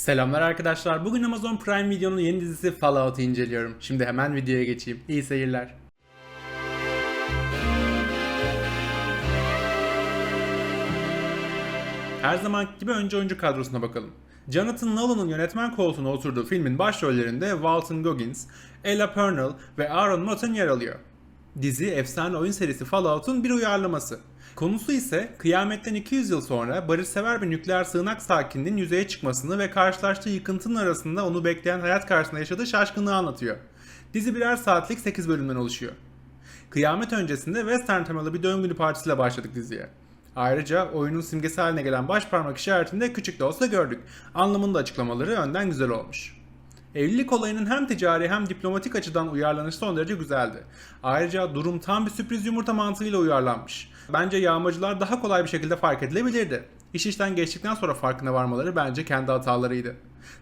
Selamlar arkadaşlar. Bugün Amazon Prime Video'nun yeni dizisi Fallout'u inceliyorum. Şimdi hemen videoya geçeyim. İyi seyirler. Her zamanki gibi önce oyuncu kadrosuna bakalım. Jonathan Nolan'ın yönetmen koltuğuna oturduğu filmin başrollerinde Walton Goggins, Ella Purnell ve Aaron Moten yer alıyor. Dizi efsane oyun serisi Fallout'un bir uyarlaması. Konusu ise kıyametten 200 yıl sonra barışsever bir nükleer sığınak sakininin yüzeye çıkmasını ve karşılaştığı yıkıntının arasında onu bekleyen hayat karşısında yaşadığı şaşkınlığı anlatıyor. Dizi birer saatlik 8 bölümden oluşuyor. Kıyamet öncesinde western temalı bir günü partisiyle başladık diziye. Ayrıca oyunun simgesi haline gelen baş parmak işaretini de küçük de olsa gördük. Anlamını da açıklamaları önden güzel olmuş. Evlilik olayının hem ticari hem diplomatik açıdan uyarlanışı son derece güzeldi. Ayrıca durum tam bir sürpriz yumurta mantığıyla uyarlanmış. Bence yağmacılar daha kolay bir şekilde fark edilebilirdi. İş işten geçtikten sonra farkına varmaları bence kendi hatalarıydı.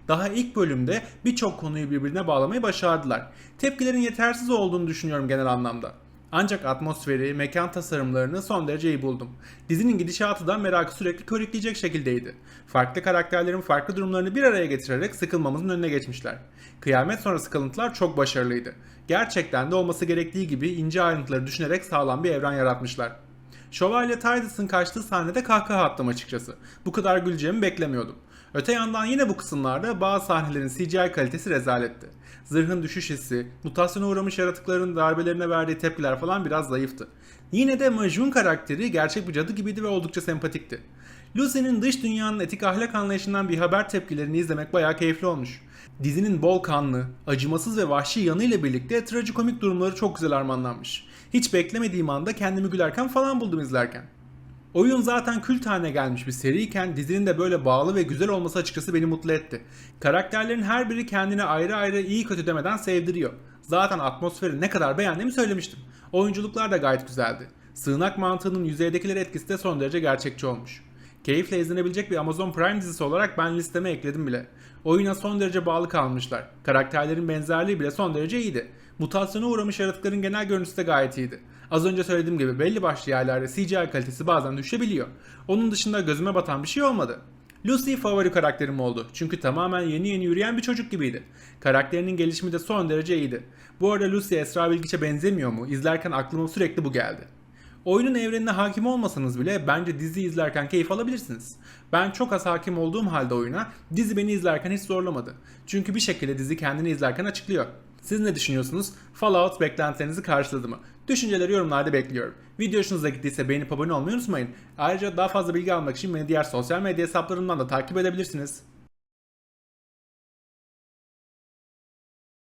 Daha ilk bölümde birçok konuyu birbirine bağlamayı başardılar. Tepkilerin yetersiz olduğunu düşünüyorum genel anlamda. Ancak atmosferi, mekan tasarımlarını son derece iyi buldum. Dizinin gidişatı da merakı sürekli körükleyecek şekildeydi. Farklı karakterlerin farklı durumlarını bir araya getirerek sıkılmamızın önüne geçmişler. Kıyamet sonrası kalıntılar çok başarılıydı. Gerçekten de olması gerektiği gibi ince ayrıntıları düşünerek sağlam bir evren yaratmışlar. Şövalye Tidus'ın kaçtığı sahnede kahkaha attım açıkçası. Bu kadar güleceğimi beklemiyordum. Öte yandan yine bu kısımlarda bazı sahnelerin CGI kalitesi rezaletti. Zırhın düşüş hissi, mutasyona uğramış yaratıkların darbelerine verdiği tepkiler falan biraz zayıftı. Yine de Majun karakteri gerçek bir cadı gibiydi ve oldukça sempatikti. Lucy'nin dış dünyanın etik ahlak anlayışından bir haber tepkilerini izlemek bayağı keyifli olmuş. Dizinin bol kanlı, acımasız ve vahşi yanıyla birlikte trajikomik durumları çok güzel armağanlanmış. Hiç beklemediğim anda kendimi gülerken falan buldum izlerken. Oyun zaten kült haline gelmiş bir seriyken dizinin de böyle bağlı ve güzel olması açıkçası beni mutlu etti. Karakterlerin her biri kendine ayrı ayrı iyi kötü demeden sevdiriyor. Zaten atmosferi ne kadar beğendiğimi söylemiştim. Oyunculuklar da gayet güzeldi. Sığınak mantığının yüzeydekileri etkisi de son derece gerçekçi olmuş. Keyifle izlenebilecek bir Amazon Prime dizisi olarak ben listeme ekledim bile. Oyuna son derece bağlı kalmışlar. Karakterlerin benzerliği bile son derece iyiydi. Mutasyona uğramış yaratıkların genel görüntüsü de gayet iyiydi. Az önce söylediğim gibi belli başlı yerlerde CGI kalitesi bazen düşebiliyor. Onun dışında gözüme batan bir şey olmadı. Lucy favori karakterim oldu. Çünkü tamamen yeni yeni yürüyen bir çocuk gibiydi. Karakterinin gelişimi de son derece iyiydi. Bu arada Lucy Esra Bilgiç'e benzemiyor mu? İzlerken aklıma sürekli bu geldi. Oyunun evrenine hakim olmasanız bile bence dizi izlerken keyif alabilirsiniz. Ben çok az hakim olduğum halde oyuna dizi beni izlerken hiç zorlamadı. Çünkü bir şekilde dizi kendini izlerken açıklıyor. Siz ne düşünüyorsunuz? Fallout beklentilerinizi karşıladı mı? Düşünceleri yorumlarda bekliyorum. Video hoşunuza gittiyse beğenip abone olmayı unutmayın. Ayrıca daha fazla bilgi almak için beni diğer sosyal medya hesaplarımdan da takip edebilirsiniz.